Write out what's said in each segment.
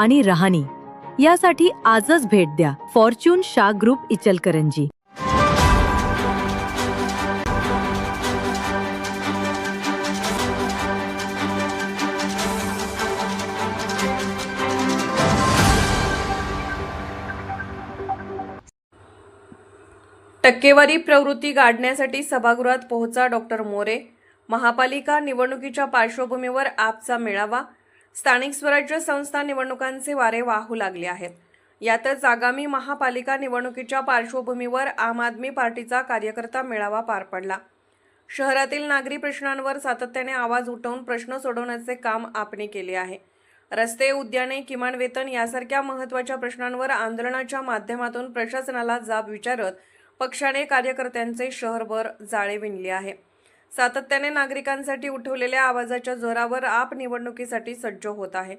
आणि राहणी. यासाठी आजच भेट द्या. फॉर्च्यून शा ग्रुप इचलकरंजी. टक्केवारी प्रवृत्ती गाडण्यासाठी सभागृहात पोहोचा डॉक्टर मोरे. महापालिका निवडणुकीच्या पार्श्वभूमीवर आपचा मेळावा स्थानिक स्वराज्य संस्था निवडणुकांचे वारे वाहू लागले आहेत. यातच आगामी महापालिका निवडणुकीच्या पार्श्वभूमीवर आम आदमी पार्टीचा कार्यकर्ता मेळावा पार पडला. शहरातील नागरी प्रश्नांवर सातत्याने आवाज उठवून प्रश्न सोडवण्याचे काम आपणे केले आहे. रस्ते उद्याने किमान वेतन यासारख्या महत्त्वाच्या प्रश्नांवर आंदोलनाच्या माध्यमातून प्रशासनाला जाब विचारत पक्षाने कार्यकर्त्यांचे शहरभर जाळे विणले आहे. सातत्याने नागरिकांसाठी उठवलेल्या आवाजाच्या जोरावर आप निवडणुकीसाठी सज्ज होत आहे.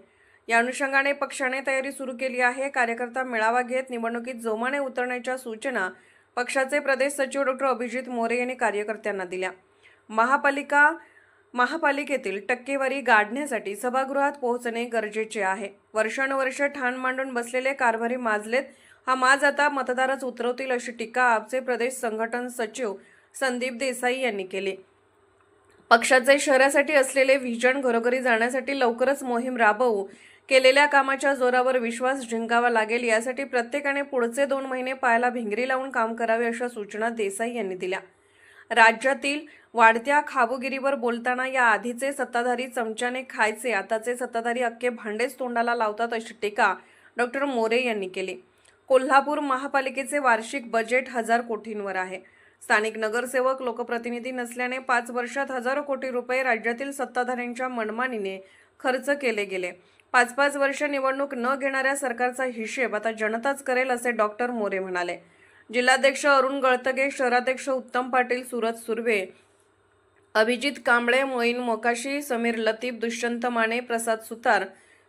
या अनुषंगाने पक्षाने तयारी सुरू केली आहे. कार्यकर्ता मेळावा घेत निवडणुकीत जोमाने उतरण्याच्या सूचना पक्षाचे प्रदेश सचिव डॉक्टर अभिजित मोरे यांनी कार्यकर्त्यांना दिल्या. महापालिका महापालिकेतील टक्केवारी गाडण्यासाठी सभागृहात पोहोचणे गरजेचे आहे. वर्षानुवर्ष ठाण मांडून बसलेले कारभारी माजलेत. हा माज आता मतदारच उतरवतील अशी टीका आपचे प्रदेश संघटन सचिव संदीप देसाई यांनी केली. पक्षाचे शहरासाठी असलेले व्हिजन घरोघरी जाण्यासाठी लवकरच मोहीम राबवू. केलेल्या कामाच्या जोरावर विश्वास जिंकावा लागेल यासाठी प्रत्येकाने पुढचे दोन महिने पायाला भिंगरी लावून काम करावे अशा सूचना देसाई यांनी दिल्या. राज्यातील वाढत्या खाबुगिरीवर बोलताना या आधीचे सत्ताधारी चमच्याने खायचे आताचे सत्ताधारी अख्खे भांडेच तोंडाला लावतात अशी टीका डॉक्टर मोरे यांनी केली. कोल्हापूर महापालिकेचे वार्षिक बजेट हजार कोटींवर आहे. स्थानिक नगरसेवक लोकप्रतिनिधी नसल्याने पाच वर्षात हजारो कोटी रुपये राज्यातील सत्ताधाऱ्यांच्या मनमानीने खर्च केले गेले. पाच पाच वर्ष निवडणूक न घेणाऱ्या सरकारचा हिशेब आता जनताच करेल असे डॉक्टर मोरे म्हणाले. जिल्हाध्यक्ष अरुण गळतगे शहराध्यक्ष उत्तम पाटील सुरत सुर्वे अभिजित कांबळे मोईन मोकाशी समीर लतीफ दुष्यंत माने प्रसाद सुतार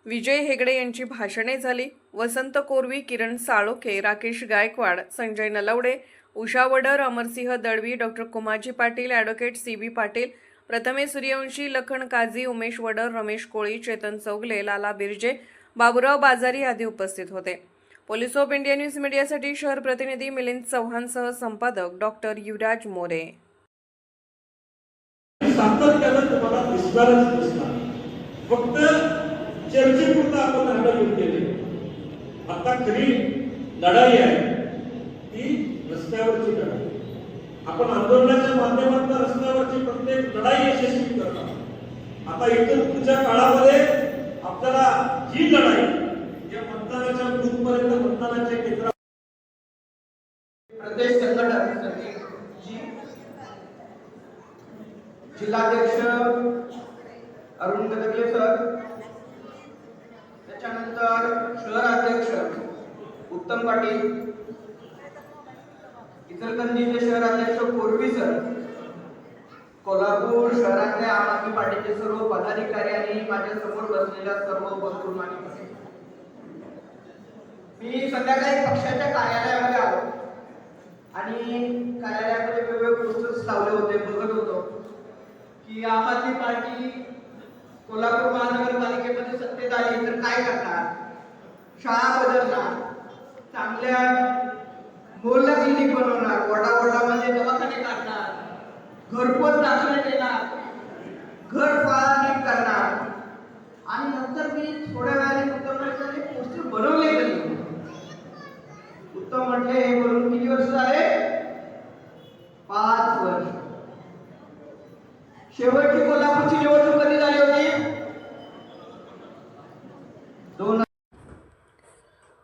विजय हेगडे यांची भाषणे झाली. Vasant Korvi Kiran Salokhe Rakesh Gaikwad Sanjay Nalawade Usha Wadar Amarsinh Dalvi doctor Kumaji Patil advocate C B Patil Prathame Suryavanshi Lakhan Kazi Umesh Vadar Ramesh कोळी चेतन चौगले लाला बिर्जे बाबुराव बाजारी आदी उपस्थित होते. पोलीस ऑफ इंडिया न्यूज मीडियासाठी शहर प्रतिनिधी मिलिंद चव्हाणसह संपादक डॉक्टर युवराज मोरे. सातत्यानं तुम्हाला दिसणारच दिसणार. फक्त चर्चेपुरतं आपण हँडल केले आता खरी लढाई आहे. ती रस्त्यावरची लढाई. आपण आंदोलनाच्या माध्यमातून रस्त्यावरची प्रत्येक लढाई यशस्वी करणार आता इथून पुढच्या काळामध्ये आपल्याला ही लढाई या मतदानाच्या बूथपर्यंत मतदानाच्या केंद्र प्रदेश संघटक जिल्हाध्यक्ष अरुण गदगले सर त्याच्यानंतर शहराध्यक्ष उत्तम पाटील इचलकरंजीचे शहराध्यक्ष कोरवी सर कोल्हापूर शहरातल्या आम आदमी पार्टीचे सर्व पदाधिकारी आणि माझ्यासमोर बसलेल्या सर्व बंधू मी संध्याकाळी पक्षाच्या कार्यालयामध्ये आलो. आणि कार्यालयामध्ये वेगवेगळे पोस्टर्स लावले होते बघत होतो की आम आदमी पार्टी कोल्हापूर महानगरपालिकेमध्ये सत्तेत आली तर काय करणार? शाळा बदलणार? चांगल्या मोहल्ला क्लिनिक बनवणार. वडा वडामध्ये दवाखाने काढणार. घरपोच दाखले देणार. घर फाळणी करणार. आणि नंतर मी थोड्या वेळाने उत्तम म्हटले पोस्टर बनवले तरी. उत्तम म्हटले हे बनवून किती वर्ष झाले? पाच वर्ष. शेवटची कोल्हापूरची निवडणूक कधी झाली होती दोन